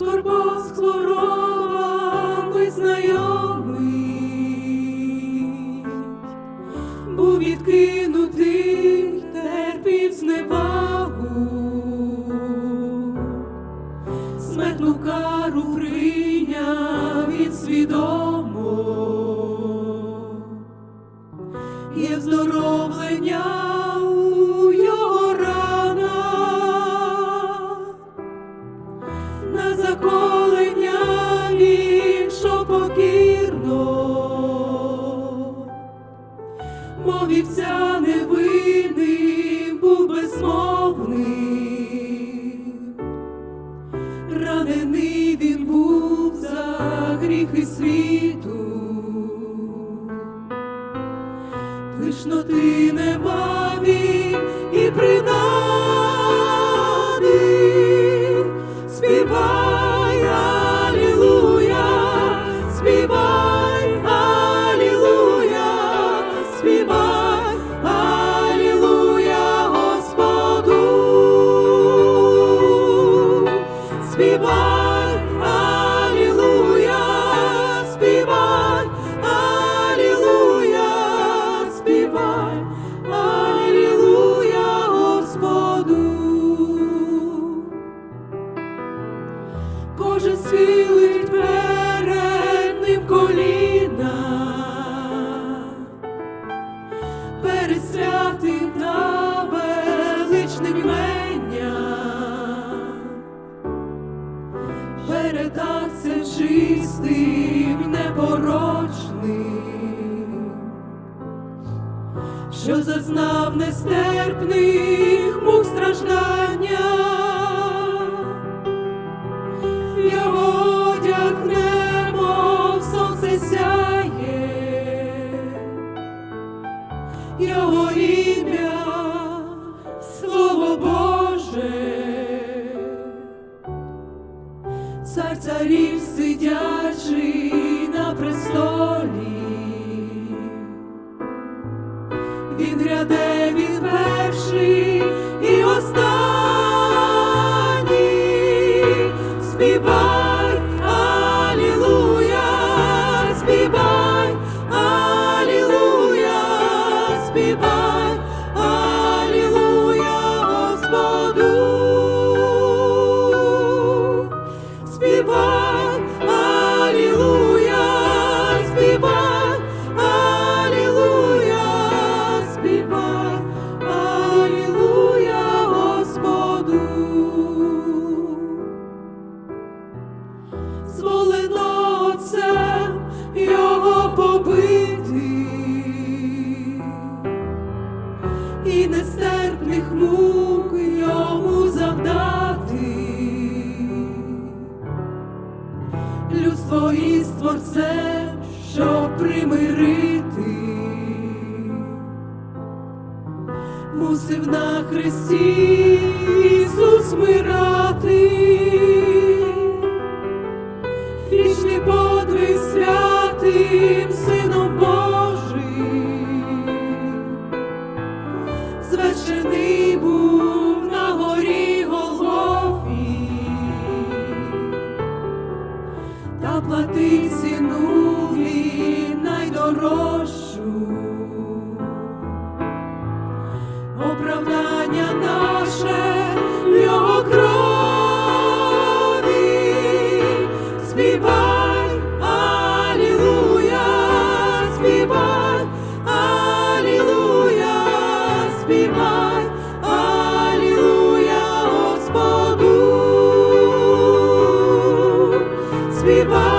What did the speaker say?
скорбах з хворобами знайомий, був відкинутий, терпів зневагу, смертну кару прийняв від свідомо, є вздоровлення мов вівця невинним був безмовний, ранений він був за гріхи світу. Пишноти нема він співай, співай, Алілуя, співай, Алілуя, Господу. Кожен схилить перед ним коліна, перед передаться чистим, непорочним, що зазнав нестерпних мук страждання. Його одяг немов сонце сяє, Його Співай, Алілуя, співай, Алілуя, співай, і нестерпних мук йому завдати, людство із творцем, щоб примирити, мусив на хресті Ісус мирати. Оправдання наше в його крові, співай, Алілуя, співай, Алілуя, співай, Алілуя, Господу, співай,